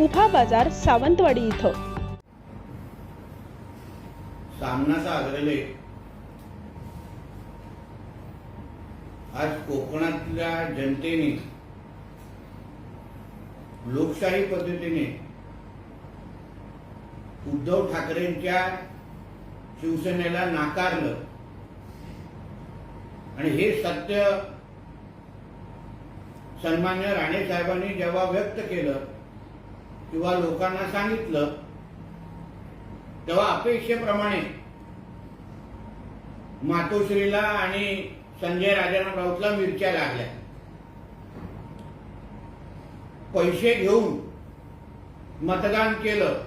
उफा बाजार सावंतवाडी इथं. सामनाचा अग्रलेख आज कोकणातल्या जनतेने लोकशाही पद्धतीने उद्धव ठाकरेंच्या शिवसेनेला नाकारलं. आणि हे सत्य सन्मान्य राणे साहेबांनी जेव्हा व्यक्त केलं किंवा लोकांना सांगितलं तेव्हा अपेक्षेप्रमाणे मातोश्रीला आणि संजय राजाराम राऊतला मिरच्या लागल्या. पैसे घेऊन मतदान केलं.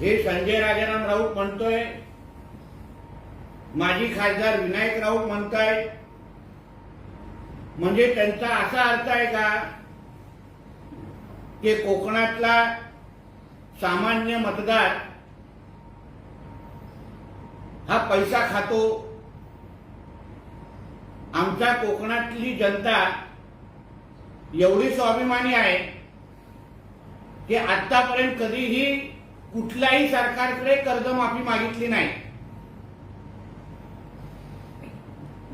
हे संजय राजाराम राऊत म्हणतोय माजी खासदार विनायक राऊत म्हणताय म्हणजे त्यांचा असा अर्थ आहे का की कोकणातला सामान्य मतदार हा पैसा खातो. आमच्या कोकणातली जनता एवढी स्वाभिमानी आहे की आतापर्यंत कधीही कुठल्याही सरकारकडे कर्जमाफी मागितली नाही.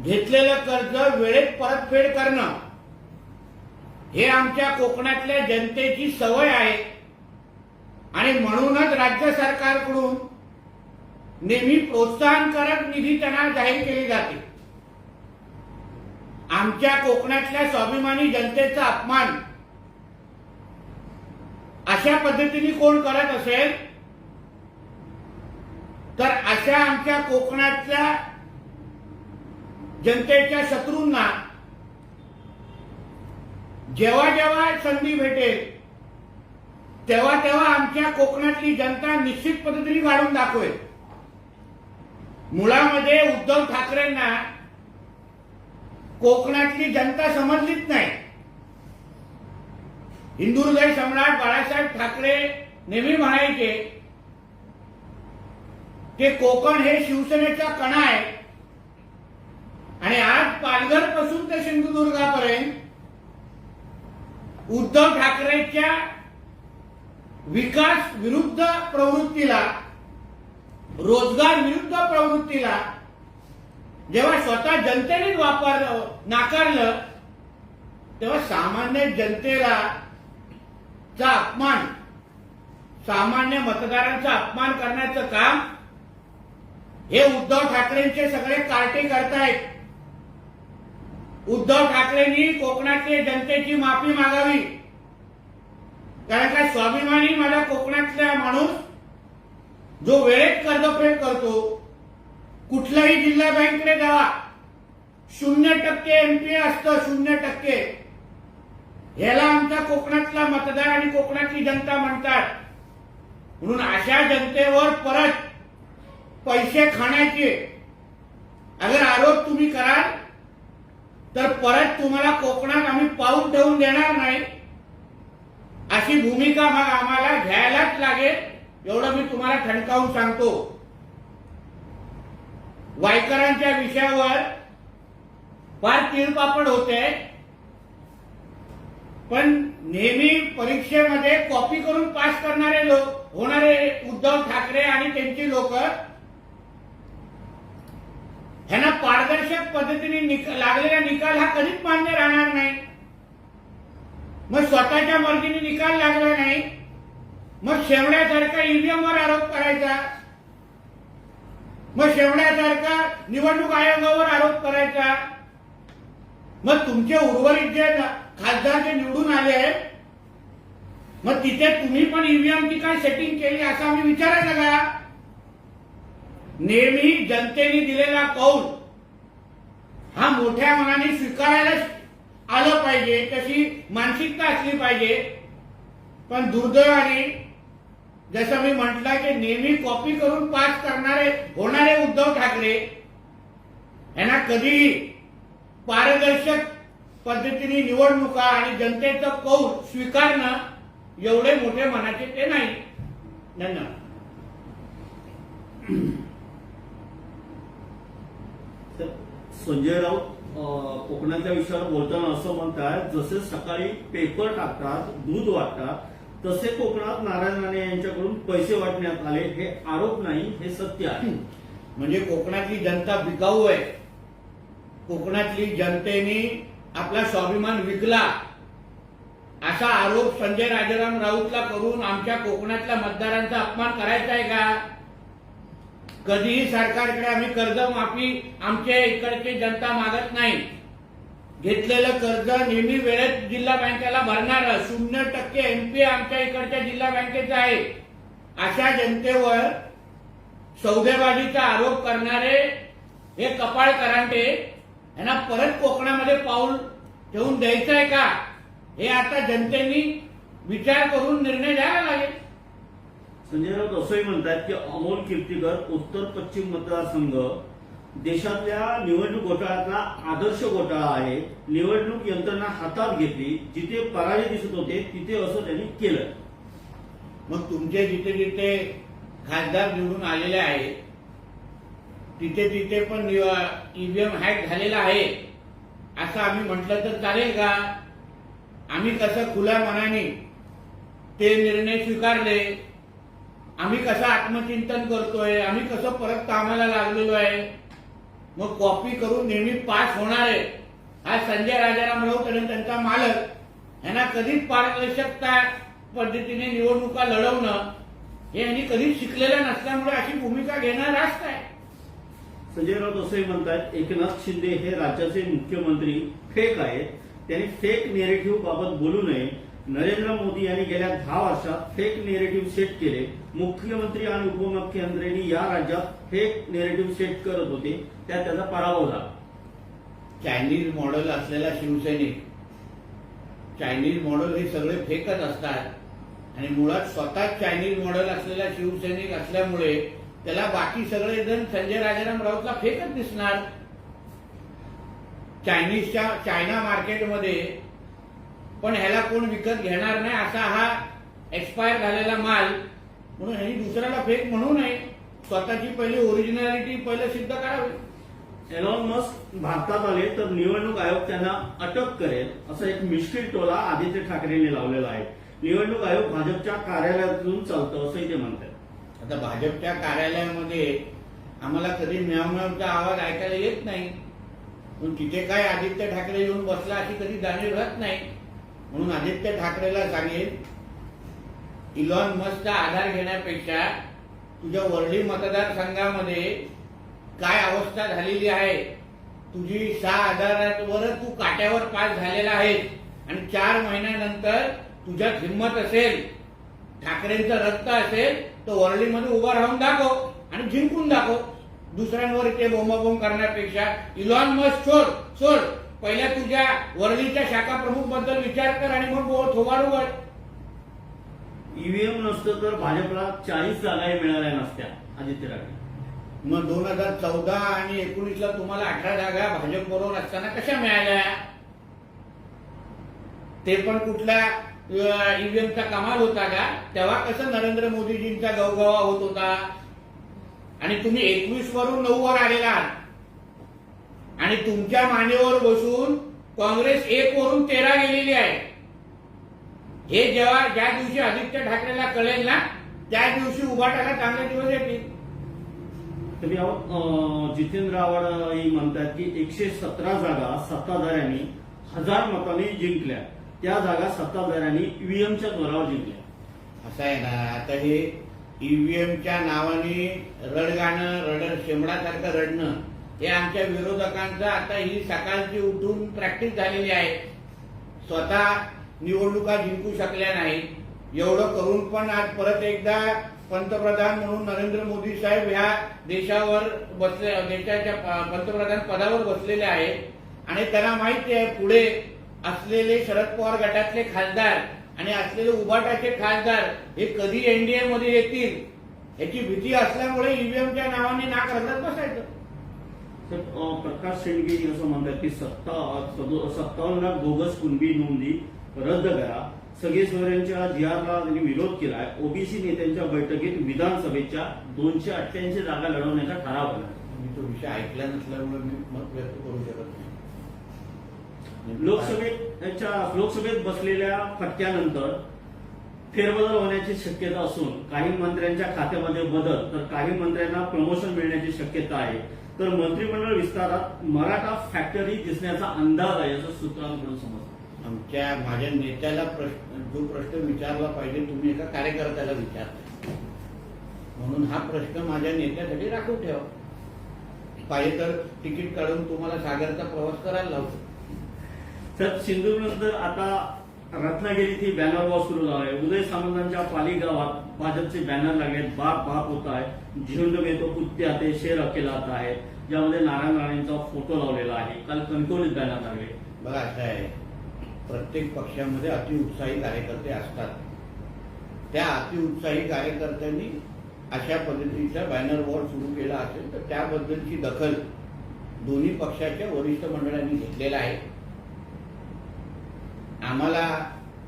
घेतलेलं कर्ज वेळेत परतफेड करणं हे आमच्या कोकणातल्या जनतेची सवय आहे. आणि म्हणूनच राज्य सरकारकडून नेहमी प्रोत्साहनकारक निधी त्यांना जाहीर केली जाते. आमच्या कोकणातल्या स्वाभिमानी जनतेचा अपमान अशा पद्धतीने कोण करत असेल? तर अशा आमच्या कोकणातल्या जनतेच्या शत्रूंना जेव्हा जेव्हा संधी भेटेल तेव्हा तेव्हा आमच्या कोकणातली जनता निश्चित पद्धतीने काढून दाखवेल. मुळामध्ये उद्धव ठाकरेंना कोकणातली जनता समजलीच नाही. हिंदुहृदय सम्राट बाळासाहेब ठाकरे नेहमी म्हणायचे की कोकण हे शिवसेनेचा कणा आहे आणि आज पालघरपासून ते सिंधुदुर्गापर्यंत उद्धव ठाकरेच्या विकास विरुद्ध प्रवृत्तीला रोजगार विरुद्ध प्रवृत्तीला जेव्हा स्वतः जनतेने वापर नाकारलं तेव्हा सामान्य जनतेला चा अपमान सामान्य मतदारांचा अपमान करण्याचं काम हे उद्धव ठाकरेंचे सगळे कार्टे करतायत. उद्धव ठाकरेंनी कोकणातल्या जनतेची माफी मागावी. कारण का स्वाभिमानी माझ्या कोकणातला माणूस जो वेळेत कर्जफेड करतो कुठलाही जिल्हा बँकेकडे जावा. शून्य टक्के एमपीए असतं शून्य टक्के. ह्याला आमचा कोकणातला मतदार आणि कोकणातली जनता म्हणतात. म्हणून अशा जनतेवर परत पैसे खाण्याचे. अगर आरोप तुम्ही कराल तर परत तुम्हाला कोकणात आम्ही पाऊल ठेवून देणार नाही. अशी भूमिका मग आम्हाला घ्यायलाच लागेल. एवढं मी तुम्हाला ठणकावून सांगतो. वायकरांच्या विषयावर फार तीळपापड होते. पण नेहमी परीक्षेमध्ये कॉपी करून पास करणारे लोक होणारे उद्धव ठाकरे आणि त्यांची लोक पारदर्शक पद्धतीने निक- लागलेला निकाल हा कधीच मान्य राहणार नाही. मग स्वतःच्या मर्जीने निकाल लागला नाही मग शेवण्यासारखा ईव्हीएम वर आरोप करायचा मग शेवण्यासारखा निवडणूक आयोगावर आरोप करायचा मग तुमचे उर्वरित जे खासदार जे निवडून आले आहेत मग तिथे तुम्ही पण ईव्हीएमची काय सेटिंग केली असं आम्ही विचारायचं का? नेहमी जनतेने दिलेला कौल हा मोठ्या मनाने स्वीकारायलाच आलं पाहिजे तशी मानसिकता असली पाहिजे. पण दुर्दैवाने जसं मी म्हटलं की नेहमी कॉपी करून पास करणारे होणारे उद्धव ठाकरे यांना कधी पारदर्शक पद्धतीने निवडणुका आणि जनतेचं कौल स्वीकारणं एवढे मोठे मनाचे ते नाही. धन्यवाद तर संजय राऊत कोकणातल्या विषयावर बोलताना असं म्हणतात जसे सकाळी पेपर टाकतात दूध वाटतात तसे कोकणात नारायण राणे यांच्याकडून पैसे वाटण्यात आले हे आरोप नाही हे सत्य आहे. म्हणजे कोकणातली जनता बिकाऊ आहे. कोकणातली जनतेने आपला स्वाभिमान विकला. असा आरोप संजय राजाराम राऊतला करून आमच्या कोकणातल्या मतदारांचा अपमान करायचा आहे का? कधीही सरकारकडे आम्ही कर्ज माफी आमच्या इकडची जनता मागत नाही. घेतलेलं कर्ज नेहमी वेळेत जिल्हा बँकेला भरणार. शून्य टक्के एमपी आमच्या इकडच्या जिल्हा बँकेचं आहे. अशा जनतेवर सौदेबाजीचा आरोप करणारे हे कपाळ करांटे यांना परत कोकणामध्ये पाऊल ठेवून द्यायचं आहे का? हे आता जनतेनी विचार करून निर्णय घ्यावा लागेल. संजय राऊत असंही म्हणतात की अमोल कीर्तीकर उत्तर पश्चिम मतदारसंघ देशातल्या निवडणूक घोटाळ्यातला आदर्श घोटाळा आहे. निवडणूक यंत्रणा हातात घेतली. जिथे पराजय दिसत होते तिथे असं त्यांनी केलं. मग तुमचे जिथे जिथे खासदार निवडून आलेले आहेत तिथे तिथे पण ईव्हीएम हॅक झालेला आहे. असं आम्ही म्हटलं तर चालेल का? आम्ही कसं खुल्या मनाने ते निर्णय स्वीकारले आम्ही कसं आत्मचिंतन करतोय? आम्ही कसं परत कामाला लागलेलो आहे? मग कॉपी करून नेहमी पास होणार आहे. हा संजय राजाराम राऊत आणि त्यांचा मालक यांना कधीच पारदर्शकता पद्धतीने निवडणुका लढवणं हे यांनी कधीच शिकलेलं नसल्यामुळे अशी भूमिका घेणं रास्त आहे संजय राऊत असंही म्हणतात एकनाथ शिंदे हे राज्याचे मुख्यमंत्री फेक आहेत. त्यांनी फेक नेरेटिव्ह बाबत बोलू नये. नरेंद्र मोदी यांनी गेल्या दहा वर्षात फेक नेरेटिव्ह सेट केले. मुख्यमंत्री आणि उपमुख्यमंत्र्यांनी या राज्यात फेक नेरेटिव्ह सेट करत होते. त्यात त्याचा पराभव झाला. चायनीज मॉडेल असलेला शिवसैनिक चायनीज मॉडेल हे सगळे फेकच असतात. आणि मुळात स्वतः चायनीज मॉडेल असलेला शिवसैनिक असल्यामुळे त्याला बाकी सगळे जण संजय राजाराम राऊतला फेकच दिसणार. चायनीजच्या चायना मार्केटमध्ये पण ह्याला कोण विकत घेणार नाही असा हा एक्सपायर झालेला माल. म्हणून ह्यांनी दुसऱ्याला फेक म्हणू नये. स्वतःची पहिली ओरिजिनॅलिटी पहिलं सिद्ध करावी. एलॉन मस्क भारतात आले तर निवडणूक आयोग त्यांना अटक करेल असं एक मिश्किल टोला आदित्य ठाकरेंनी लावलेला आहे. निवडणूक आयोग भाजपच्या कार्यालयातून चालतं असंही ते म्हणतात. आता भाजपच्या कार्यालयामध्ये आम्हाला कधी म्यावम्यावचा आवाज ऐकायला येत नाही. पण तिथे काय आदित्य ठाकरे येऊन बसला अशी कधी जाणीव राहत नाही. म्हणून आदित्य ठाकरेला सांगेन इलॉन मस्कचा आधार घेण्यापेक्षा तुझ्या वर्ली मतदारसंघामध्ये काय अवस्था झालेली आहे? तुझी सहा आधारावर तू काट्यावर पास झालेला आहेस आणि चार महिन्यानंतर तुझ्यात हिंमत असेल ठाकरेंचं रक्त असेल तर वर्लीमध्ये उभा राहून दाखव आणि जिंकून दाखव. दुसऱ्यांवर ते बोंबाबोंब करण्यापेक्षा इलॉन मस्क सोड सोड पहिल्या तुझ्या वरळीच्या शाखा प्रमुखबद्दल विचार कर आणि मग बोल थोबाड उघड ईव्हीएम नसतं तर भाजपला चाळीस जागाही मिळाल्या नसत्या आदित्य ठाकरे. मग दोन हजार चौदा आणि एकोणीसला तुम्हाला अठरा जागा भाजप बरोबर असताना कशा मिळाल्या? ते पण कुठल्या ईव्हीएमचा कमाल होता का? तेव्हा कसं नरेंद्र मोदीजींचा गवगवा होत होता? आणि तुम्ही एकवीस वरून नऊ वर आलेला आहात. आणि तुमच्या मानेवर बसून काँग्रेस एक वरून तेरा गेलेली आहे. हे जेव्हा ज्या दिवशी आदित्य ठाकरेला कळेल ना त्या दिवशी उभाटाला चांगले दिवस येतील. तर जितेंद्र आव्हाडही म्हणतात की एकशे सतरा जागा सत्ताधाऱ्यांनी हजार मतांनी जिंकल्या. त्या जागा सत्ताधाऱ्यांनी ईव्हीएमच्या जोरावर जिंकल्या. असं आहे ना आता हे ईव्हीएमच्या नावाने रडगाणं रड शेंबडासारखं रडणं हे आमच्या विरोधकांचं आता ही सकाळची उठून प्रॅक्टिस झालेली आहे. स्वतः निवडणुका जिंकू शकल्या नाही. एवढं करून पण आज परत एकदा पंतप्रधान म्हणून नरेंद्र मोदी साहेब ह्या देशावर बसले देशाच्या पंतप्रधान पदावर बसलेले आहेत. आणि त्यांना माहिती आहे पुढे असलेले शरद पवार गटातले खासदार आणि असलेले उभाटाचे खासदार हे कधी एनडीए मध्ये येतील? याची भीती असल्यामुळे ईव्हीएमच्या नावाने नाक रगडत बसायचं. तर प्रकाश शेंडगे असं म्हणतात की सत्ता सत्तावन्न बोगस कुणबी नोंदी रद्द करा. सगळे सोयऱ्यांच्या जीआरला त्यांनी विरोध केलाय. ओबीसी नेत्यांच्या बैठकीत विधानसभेच्या दोनशे अठ्ठ्याऐंशी जागा लढवण्याचा ठराव आला. मी तो विषय ऐकला नसल्यामुळे मी मत व्यक्त करू शकत नाही. लोकसभेच्या लोकसभेत बसलेल्या फटक्यानंतर फेरबदल होण्याची शक्यता असून काही मंत्र्यांच्या खात्यामध्ये बदल तर काही मंत्र्यांना प्रमोशन मिळण्याची शक्यता आहे. तर मंत्रिमंडळ विस्तारात मराठा फॅक्टरी दिसण्याचा अंदाज आहे असं सूत्रांकडून समजतं आमच्या माझ्या नेत्याला प्रश्न जो प्रश्न विचारला पाहिजे तुम्ही एका कार्यकर्त्याला विचारता म्हणून हा प्रश्न माझ्या नेत्यासाठी राखून ठेवा. पाहिजे तर तिकीट काढून तुम्हाला सागरचा प्रवास करायला लावतो. तर सिंधूनंतर आता रत्नागिरीतील बॅनर वॉर सुरू झाला आहे उदय सामंतांच्या पाली गावात भाजपचे बॅनर लागलेत. बाप बाप होत आहे. झुंड में कुत्ते आते शेर अकेला आता आहे. ज्यामध्ये नारायण राणेंचा फोटो लावलेला आहे. काल कणकवलीत बॅनर लागले. बघा असं आहे प्रत्येक पक्षामध्ये अतिउत्साही कार्यकर्ते असतात. त्या अतिउत्साही कार्यकर्त्यांनी अशा पद्धतीचा बॅनर वॉर सुरू केला असेल तर त्याबद्दलची दखल दोन्ही पक्षाच्या वरिष्ठ मंडळांनी घेतलेला आहे. आम्हाला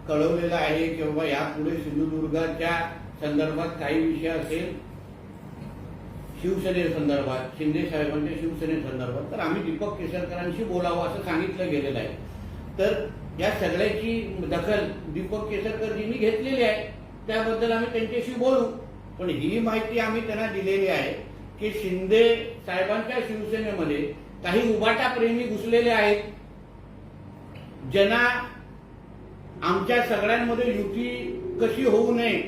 कळवलेलं आहे की बाबा यापुढे सिंधुदुर्गाच्या संदर्भात काही विषय असेल शिवसेनेसंदर्भात शिंदे साहेबांच्या शिवसेनेसंदर्भात तर आम्ही दीपक केसरकरांशी बोलावं असं सांगितलं गेलेलं आहे. तर या सगळ्याची दखल दीपक केसरकरजींनी घेतलेली आहे. त्याबद्दल आम्ही त्यांच्याशी बोलू. पण ही माहिती आम्ही त्यांना दिलेली आहे की शिंदे साहेबांच्या शिवसेनेमध्ये काही उबाटा प्रेमी घुसलेले आहेत. ज्यांना आमच्या सगळ्यांमध्ये युती कशी होऊ नये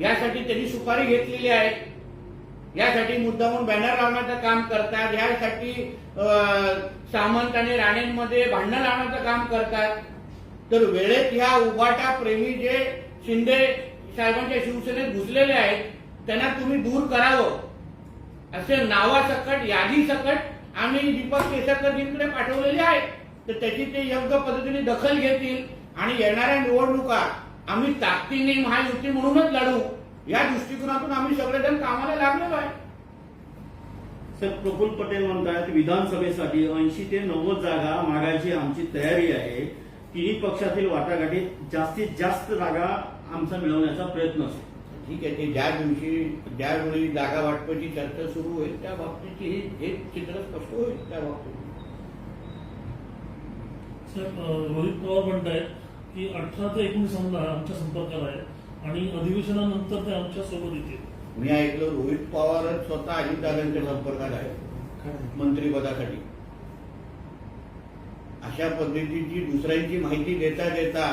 यासाठी त्यांनी सुपारी घेतलेली आहे. यासाठी मुद्दामून बॅनर लावण्याचं काम करतात. यासाठी सामंत आणि राणेंमध्ये भांडणं लावण्याचं काम करतात. तर वेळेत ह्या उबाटा प्रेमी जे शिंदे साहेबांच्या शिवसेनेत घुसलेले आहेत त्यांना तुम्ही दूर करावं. असे नावासकट यादीसकट आम्ही दीपक केसरकरजींकडे पाठवलेले आहे तर त्याची ते योग्य पद्धतीने दखल घेतील. आणि येणाऱ्या निवडणुका आम्ही ताकदीने महायुती म्हणूनच लढू या दृष्टिकोनातून आम्ही सगळेजण कामाला लागलेलो आहे. सर प्रफुल्ल पटेल म्हणतात विधानसभेसाठी ऐंशी ते नव्वद जागा मागायची आमची तयारी आहे. तिन्ही पक्षातील वाटाघाटीत जास्तीत जास्त जागा आमचा मिळवण्याचा प्रयत्न असेल ठीक आहे ते ज्या दिवशी ज्यावेळी जागा वाटपाची चर्चा सुरू होईल त्या बाबतीची हे चित्र स्पष्ट होईल त्या बाबतीत रोहित पवार म्हणतायत की अठरा ते एकोणीस आमदार आमच्या संपर्कात आहेत आणि अधिवेशनानंतर ते आमच्यासोबत येतील. मी ऐकलं रोहित पवारच स्वतः अजितदादांच्या संपर्कात आहे मंत्रिपदासाठी अशा पद्धतीची दुसऱ्यांची माहिती देता देता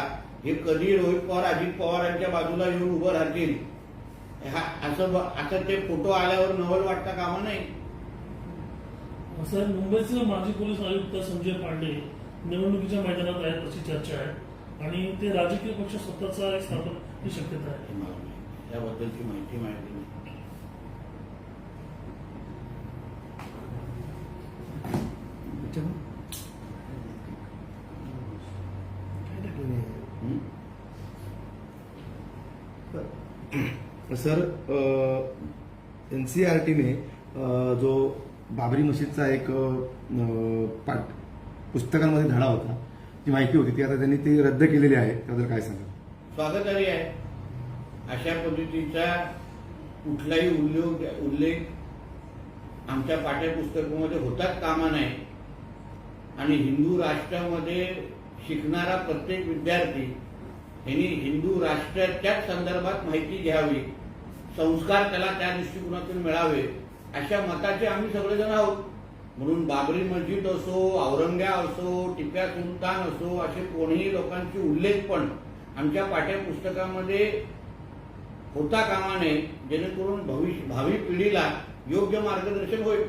हे कधी रोहित पवार अजित पवारांच्या बाजूला येऊन उभं राहतील हा असं असं ते फोटो आल्यावर नवल वाटता कामा नाही सर मुंबईचे माजी पोलीस आयुक्त संजय पांडे निवडणुकीच्या मैदानात आहेत अशी चर्चा आहे. आणि ते राजकीय पक्ष स्वतःचा एक स्थापन ही शक्यता आहे. मला. त्याबद्दलची माहिती माहिती नाही. हं? सर एन सी आर टीने जो बाबरी मशीदचा एक पाठ पुस्तकांमध्ये धडा होता ती माहिती होती ती आता त्यांनी ती रद्द केलेली आहे. त्याबद्दल काय सांगा स्वागतारी आहे. अशा पद्धतीचा कुठलाही उल्लेख उल्लेख आमच्या पाठ्यपुस्तकामध्ये होताच कामा नाही आणि हिंदू राष्ट्रामध्ये शिकणारा प्रत्येक विद्यार्थी यांनी हिंदू राष्ट्राच्याच संदर्भात माहिती घ्यावी संस्कार त्याला त्या दृष्टिकोनातून मिळावे अशा मताचे आम्ही सगळेजण आहोत. म्हणून बाबरी मस्जिद असो औरंग्या असो टिप्या सुलतान असो असे कोणीही लोकांचे उल्लेख पण आमच्या पाठ्यपुस्तकामध्ये होता कामा नये जेणेकरून भविष्य भावी पिढीला योग्य मार्गदर्शन होईल.